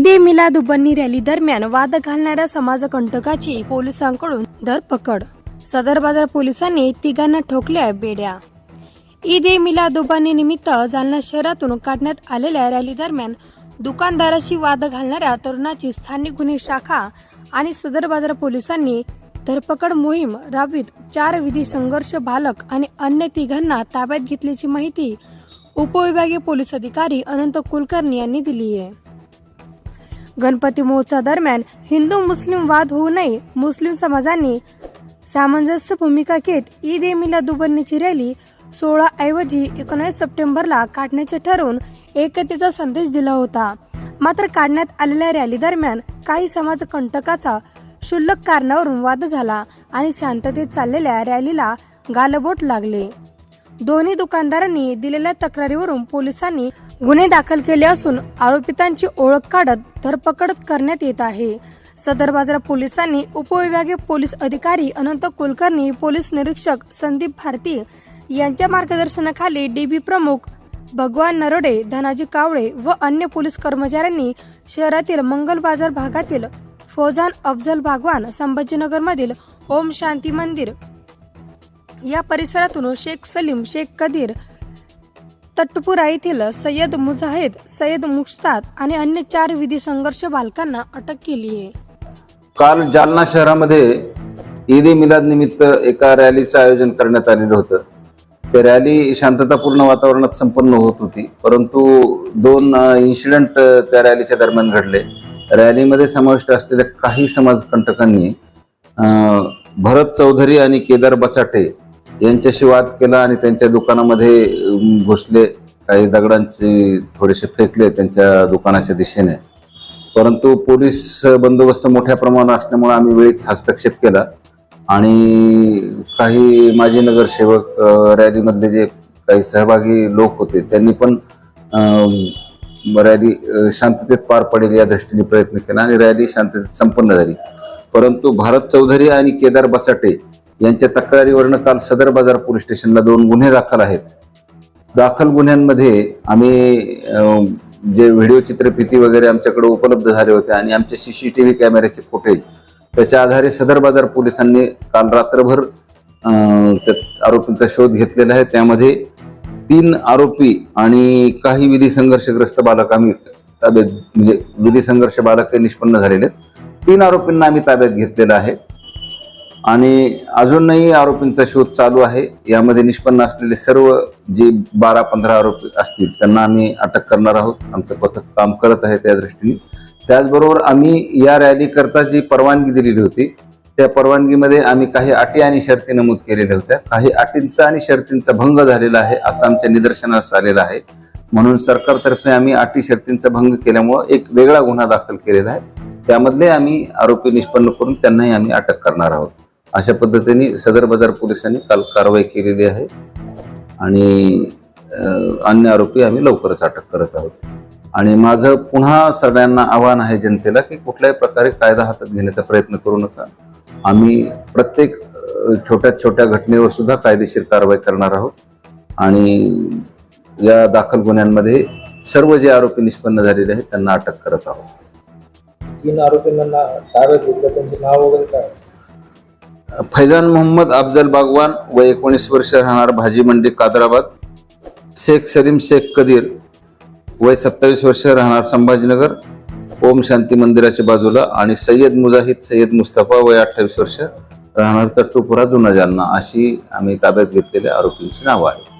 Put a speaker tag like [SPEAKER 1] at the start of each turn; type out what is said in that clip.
[SPEAKER 1] ईद ए मिलादुबन्नी rally दरम्यान वाद घालणाऱ्या समाजकंटकाची पोलिसांकडून धरपकड. सदर बाजार पोलिसांनी तिघांना ठोकल्या बेड्या. ईद ए मिलादुबन्नी निमित्त जालना शहरातून काढण्यात आलेल्या रॅली दरम्यान दुकानदाराशी वाद घालणाऱ्या तरुणाची स्थानिक गुन्हे शाखा आणि सदर बाजार पोलिसांनी धरपकड मोहीम राबवित चार विधी संघर्ष बालक आणि अन्य तिघांना ताब्यात घेतल्याची माहिती उपविभागीय पोलीस अधिकारी अनंत कुलकर्णी यांनी दिली आहे. गणपती महोत्सवा दरम्यान हिंदू मुस्लिम वाद होऊ नये. मुस्लिम समाजांनी सामंजस्य भूमिका घेत ईद ए मिलादुबन्नीची रॅली सोळा ऐवजी एकोणीस सप्टेंबरला काढण्याचे ठरवून एकतेचा संदेश दिला होता. मात्र काढण्यात आलेल्या रॅली दरम्यान काही समाजकंटकाचा क्षुल्लक कारणावरून वाद झाला आणि शांततेत चाललेल्या रॅलीला गालबोट लागले. दोन्ही दुकानदारांनी दिलेल्या तक्रारीवरून पोलिसांनी गुन्हे दाखल केले असून आरोपितांची ओळख काढत धरपकड करण्यात येत आहे. सदर बाजार पोलिसांनी उपविभागीय पोलीस अधिकारी अनंत कुलकर्णी पोलीस निरीक्षक संदीप भारती यांच्या मार्गदर्शनाखाली डीबी प्रमुख भगवान नरोडे धनाजी कावळे व अन्य पोलीस कर्मचाऱ्यांनी शहरातील मंगल बाजार भागातील फौजान अफजल भागवान संभाजीनगरमधील ओम शांती मंदिर या परिसरातून शेख सलीम शेख कदीर तट्टपुरा येथील सय्यद मुजाहिद सय्यद मुश्ताद आणि अन्य चार विधी संघर्ष बालकांना अटक केली आहे.
[SPEAKER 2] काल जालना शहरामध्ये ईद ए मिलाद निमित्त एका रॅलीचं आयोजन करण्यात आलेलं होतं. ते रॅली शांततापूर्ण वातावरणात संपन्न होत होती परंतु दोन इन्सिडेंट त्या रॅलीच्या दरम्यान घडले. रॅलीमध्ये समाविष्ट असलेल्या काही समाजकंटकांनी भरत चौधरी आणि केदार बचाटे यांच्याशी वाद केला आणि त्यांच्या दुकानामध्ये घुसले. काही दगडांचे थोडेसे फेकले त्यांच्या दुकानाच्या दिशेने. परंतु पोलीस बंदोबस्त मोठ्या प्रमाणात असल्यामुळे आम्ही वेळीच हस्तक्षेप केला. आणि काही माजी नगरसेवक रॅलीमधले जे काही सहभागी लोक होते त्यांनी पण रॅली शांततेत पार पडेल या दृष्टीने प्रयत्न केला आणि रॅली शांततेत संपन्न झाली. परंतु भारत चौधरी आणि केदार बसाटे यांच्या तक्रारीवरनं काल सदर बाजार पोलीस स्टेशनला दोन गुन्हे दाखल आहेत. दाखल गुन्ह्यांमध्ये आम्ही जे व्हिडिओ चित्रफिती वगैरे आमच्याकडे उपलब्ध झाले होते आणि आमचे सीसीटीव्ही कॅमेऱ्याचे फुटेज त्याच्या आधारे सदर बाजार पोलिसांनी काल रात्रभर त्या आरोपींचा शोध घेतलेला आहे. त्यामध्ये तीन आरोपी आणि काही विधी संघर्षग्रस्त बालक आम्ही ताब्यात म्हणजे विधी संघर्ष बालक हे निष्पन्न झालेले आहेत. तीन आरोपींना आम्ही ताब्यात घेतलेलं आहे. आणि अजूनही आरोपींचा शोध चालू आहे. यामध्ये निष्पन्न असलेले सर्व जे बारा पंधरा आरोपी असतील त्यांना आम्ही अटक करणार आहोत. आमचं पथक काम करत आहे त्या दृष्टीने. त्याचबरोबर आम्ही या रॅलीकरता जी परवानगी दिलेली होती त्या परवानगीमध्ये आम्ही काही अटी आणि शर्ती नमूद केलेल्या होत्या. काही अटींचा आणि शर्तींचा भंग झालेला आहे असं आमच्या निदर्शनास आलेलं आहे. म्हणून सरकारतर्फे आम्ही अटी शर्तींचा भंग केल्यामुळं एक वेगळा गुन्हा दाखल केलेला आहे. त्यामधले आम्ही आरोपी निष्पन्न करून त्यांनाही आम्ही अटक करणार आहोत. अशा पद्धतीने सदर बाजार पोलिसांनी काल कारवाई केलेली आहे आणि अन्य आरोपी आम्ही लवकरच अटक करत आहोत. आणि माझं पुन्हा सगळ्यांना आव्हान आहे जनतेला की कुठल्याही प्रकारे कायदा हातात घेण्याचा प्रयत्न करू नका. आम्ही प्रत्येक छोट्या छोट्या घटनेवर सुद्धा कायदेशीर कारवाई करणार आहोत. आणि या दाखल गुन्ह्यांमध्ये सर्व जे आरोपी निष्पन्न झालेले आहेत त्यांना अटक करत आहोत.
[SPEAKER 3] तीन आरोपींना ताब्यात घेतलं त्यांचे नाव वगैरे काय?
[SPEAKER 2] फैजान मोहम्मद अफजल बागवान व एकोणीस वर्ष राहणार भाजी मंडी कादराबाद. शेख सलीम शेख कदीर वय सत्तावीस वर्ष राहणार संभाजीनगर. ओम शांती मंदिराच्या बाजूला आणि सय्यद मुजाहिद सय्यद मुस्तफा वय अठ्ठावीस वर्ष राहणार तट्टुपुरा जुना जालना अशी आम्ही ताब्यात घेतलेल्या आरोपींची नावं आहेत.